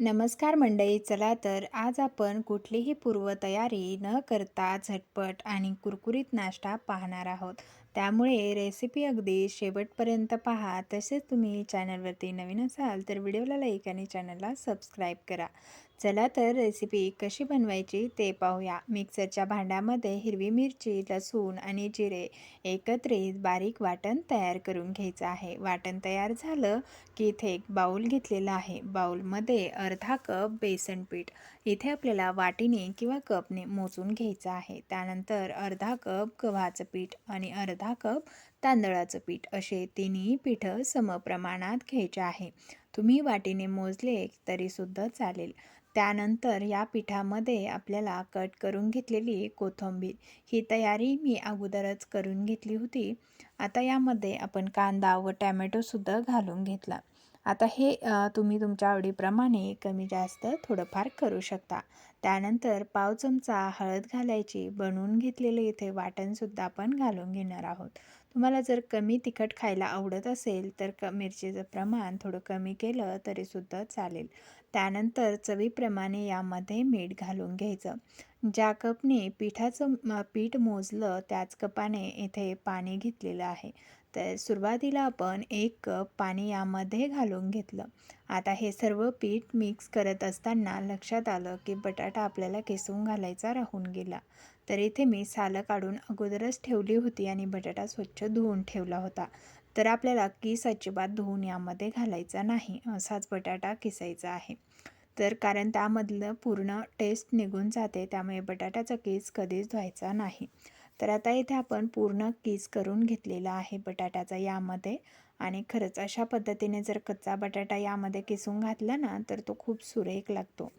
नमस्कार मंडळी चला तर आज आपण कुठलीही पूर्वतयारी न करता झटपट आणि कुरकुरीत नाश्ता पाहणार आहोत. त्यामुळे रेसिपी अगदी शेवटपर्यंत पहा. तसेच तुम्ही चॅनलवरती नवीन असाल तर व्हिडिओला लाईक आणि चॅनलला सबस्क्राईब करा. चला तर रेसिपी कशी बनवायची ते पाहूया. मिक्सरच्या भांड्यामध्ये हिरवी मिरची लसूण आणि जिरे एकत्रित बारीक वाटण तयार करून घ्यायचं आहे. वाटण तयार झालं की इथे एक बाऊल घेतलेला आहे. बाऊलमध्ये अर्धा कप बेसन पीठ इथे आपल्याला वाटीने किंवा कपने मोजून घ्यायचं आहे. त्यानंतर अर्धा कप गव्हाचं पीठ आणि अर्धा कप तांदळाचं पीठ असे तिन्ही पीठं समप्रमाणात घ्यायचे आहे. तुम्ही वाटीने मोजले तरीसुद्धा चालेल. त्यानंतर या पिठामध्ये आपल्याला कट करून घेतलेली कोथिंबीर. ही तयारी मी अगोदरच करून घेतली होती. आता यामध्ये आपण कांदा व टॅमॅटोसुद्धा घालून घेतला. आता हे तुम्ही तुमच्या आवडीप्रमाणे कमी जास्त थोडंफार करू शकता. त्यानंतर पाव चमचा हळद घालायची बनवून घेतलेले इथे वाटणसुद्धा आपण घालून घेणार आहोत. तुम्हाला जर कमी तिखट खायला आवडत असेल तर क मिरचीचं प्रमाण थोडं कमी केलं तरीसुद्धा चालेल. त्यानंतर चवीप्रमाणे यामध्ये मीठ घालून घ्यायचं. ज्या कपने पिठाचं पीठ मोजलं त्याच कपाने इथे पाणी घेतलेलं आहे. तर सुरुवातीला आपण एक कप पाणी यामध्ये घालून घेतलं. आता हे सर्व पीठ मिक्स करत असताना लक्षात आलं की बटाटा आपल्याला किसून घालायचा राहून गेला. तर इथे मी सालं काढून अगोदरच ठेवली होती आणि बटाटा स्वच्छ धुवून ठेवला होता. तर आपल्याला किस अजिबात धुवून यामध्ये घालायचा नाही असाच बटाटा किसायचा आहे. तर कारण त्यामधलं पूर्ण टेस्ट निघून जाते त्यामुळे बटाट्याचा केस कधीच धुवायचा नाही. तर आता इथे आपण पूर्ण किस करून घेतलेला आहे बटाट्याचा यामध्ये. आणि खरंच अशा पद्धतीने जर कच्चा बटाटा यामध्ये किसून घातला ना तर तो खूप सुरेख लागतो.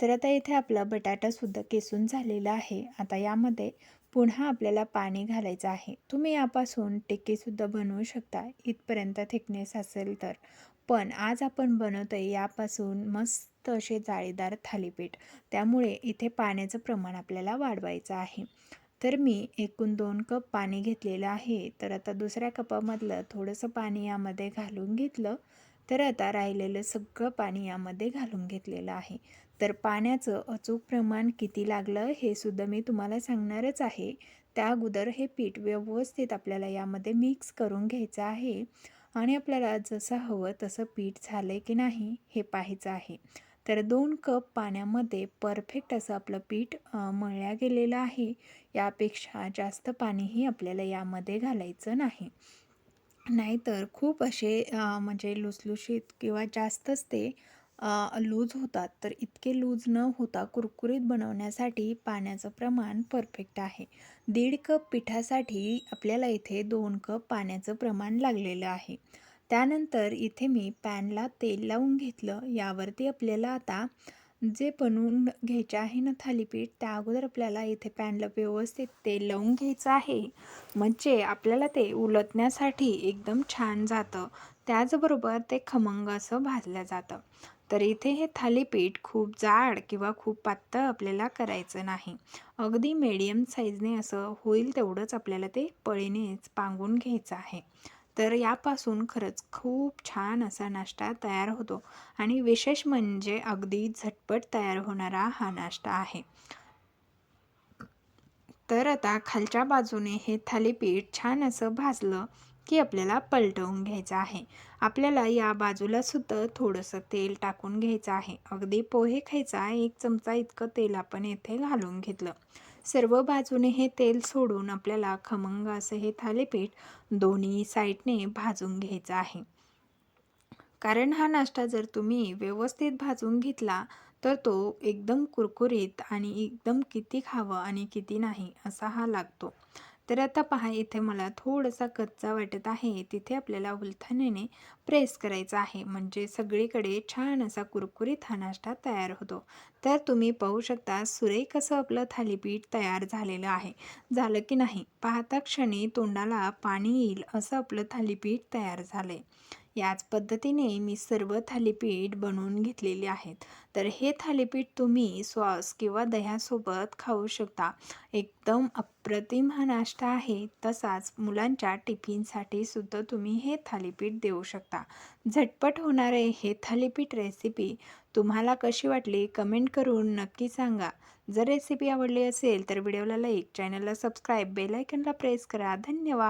तर आता इथे आपला बटाटासुद्धा किसून झालेला आहे. आता यामध्ये पुन्हा आपल्याला पाणी घालायचं आहे. तुम्ही यापासून टिक्कीसुद्धा बनवू शकता. इथपर्यंत थिकनेस असेल तर. पण आज आपण बनवतो आहे यापासून मस्त असे जाळीदार थालीपीठ. त्यामुळे इथे पाण्याचं प्रमाण आपल्याला वाढवायचं आहे. तर मी एकूण दोन कप पाणी घेतलेलं आहे. तर आता दुसऱ्या कपामधलं थोडंसं पाणी यामध्ये घालून घेतलं. तर आता राहिलेलं सगळं पाणी यामध्ये घालून घेतलेलं आहे. तर पाण्याचं अचूक प्रमाण किती लागलं हे सुद्धा मी तुम्हाला सांगणारच आहे. त्या अगोदर हे पीठ व्यवस्थित आपल्याला यामध्ये मिक्स करून घ्यायचं आहे. आणि आपल्याला जसं हवं तसं पीठ झालं की नाही हे पाहायचं आहे. तर दोन कप पाण्यामध्ये परफेक्ट असं आपलं पीठ मळल्या गेलेलं आहे. यापेक्षा जास्त पाणीही आपल्याला यामध्ये घालायचं नाही. नाहीतर खूप असे म्हणजे लुसलुशीत किंवा जास्तच ते लूज होतात. तर इतके लूज न होता कुरकुरीत बनवण्यासाठी पाण्याचं प्रमाण परफेक्ट आहे. दीड कप पिठासाठी आपल्याला इथे दोन कप पाण्याचं प्रमाण लागलेलं आहे. त्यानंतर इथे मी पॅनला तेल लावून घेतलं. यावरती आपल्याला आता जे बनवून घ्यायचे आहे ना थालीपीठ त्या अगोदर आपल्याला इथे पॅनला व्यवस्थित तेल लावून घ्यायचं आहे. म्हणजे आपल्याला ते उलटण्यासाठी एकदम छान जातं. त्याचबरोबर ते खमंग असं भाजलं जातं. तर इथे हे थालीपीठ खूप जाड किंवा खूप पातळ आपल्याला करायचं नाही. अगदी मीडियम साईजने असं होईल तेवढंच आपल्याला ते पळीनेच पांगून घ्यायचं आहे. तर यापासून खरंच खूप छान असा नाश्ता तयार होतो. आणि विशेष म्हणजे अगदी झटपट तयार होणारा हा नाश्ता आहे. तर आता खालच्या बाजूने हे थालीपीठ छान असं भाजलं की आपल्याला पलटवून घ्यायचं आहे. आपल्याला या बाजूला सुद्धा थोडंसं तेल टाकून घ्यायचं आहे. अगदी पोहे खायचा एक चमचा इतकं तेल आपण येथे घालून घेतलं. सर्व बाजूने हे तेल सोडून आपल्याला खमंग असं हे थालीपीठ दोन्ही साईडने भाजून घ्यायचं आहे. कारण हा नाश्ता जर तुम्ही व्यवस्थित भाजून घेतला तर तो एकदम कुरकुरीत आणि एकदम किती खावं आणि किती नाही असा हा लागतो. तर आता पहा इथे मला थोडासा कच्चा वाटत आहे. तिथे आपल्याला उलथाण्याने प्रेस करायचा आहे. म्हणजे सगळीकडे छान असा कुरकुरीत हा नाश्ता तयार होतो. तर तुम्ही पाहू शकता सुरेख असं आपलं थालीपीठ तयार झालेलं आहे. झालं की नाही? पाहता क्षणी तोंडाला पाणी येईल असं आपलं थालीपीठ तयार झालं आहे याच पद्धतीने मी सर्व थालीपीठ बनवून घेतलेले आहेत. तर हे थालीपीठ तुम्ही सॉस किंवा दह्यासोबत खाऊ शकता. एकदम अप्रतिम हा नाश्ता आहे. तसाच मुलांच्या टिफिनसाठी सुद्धा तुम्ही हे थालीपीठ देऊ शकता. झटपट होणारे हे थालीपीठ रेसिपी तुम्हाला कशी वाटली कमेंट करून नक्की सांगा. जर रेसिपी आवडली असेल तर व्हिडिओला लाईक चॅनलला सबस्क्राईब बेलायकनला प्रेस करा. धन्यवाद!